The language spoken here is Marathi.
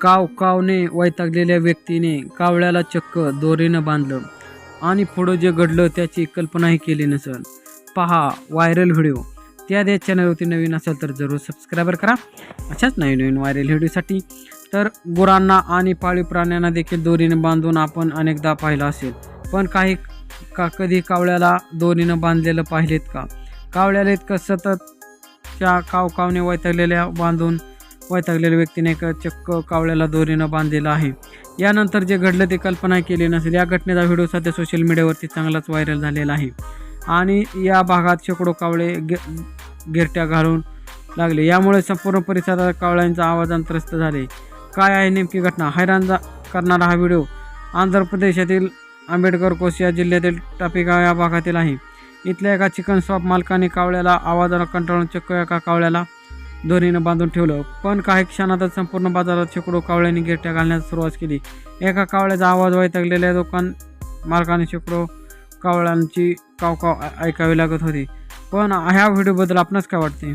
काव कावने वैतागलेल्या व्यक्तीने कावळ्याला चक्क दोरीनं बांधलं आणि पुढं जे घडलं त्याची कल्पनाही केली नसेल. पहा व्हायरल व्हिडिओ. त्या या चॅनलवरती नवीन असेल तर जरूर सबस्क्राईबर करा. अशाच नवीन नवीन व्हायरल व्हिडिओसाठी. तर गुरांना आणि पाळीव प्राण्यांना देखील दोरीने बांधून आपण अनेकदा पाहिलं असेल. पण काही का कधी कावळ्याला दोरीनं बांधलेलं पाहिलेत का? कावळ्याला इतकं सततच्या काव कावने वैतागलेल्या बांधून वैतागलेल्या व्यक्तीने एक चक्क कावळ्याला दोरीनं बांधलेलं आहे. यानंतर जे घडलं ते कल्पना केली नसेल. या घटनेचा व्हिडिओ सध्या सोशल मीडियावरती चांगलाच व्हायरल झालेला आहे. आणि या भागात शेकडो कावळे गे गिरट्या घालून लागले. यामुळे संपूर्ण परिसरात कावळ्यांचा आवाजान त्रस्त झाले. काय आहे नेमकी घटना? हैराण जा करणारा हा व्हिडिओ आंध्र प्रदेशातील आंबेडकर कोसिया जिल्ह्यातील टापेगाव या भागातील आहे. इथल्या एका चिकन शॉप मालकाने कावळ्याला आवाजाला कंटाळून चक्क एका कावळ्याला दोरीनं बांधून ठेवलं. पण काही क्षणातच संपूर्ण बाजारात शेकडो कावळ्यांनी गिरट्या घालण्यास सुरुवात केली. एका कावळ्याचा आवाज वैतागलेल्या दुकान मालकाने शेकडो कावळ्यांची काव काव ऐकावी लागत होती. पण ह्या व्हिडिओबद्दल आपणास काय वाटते?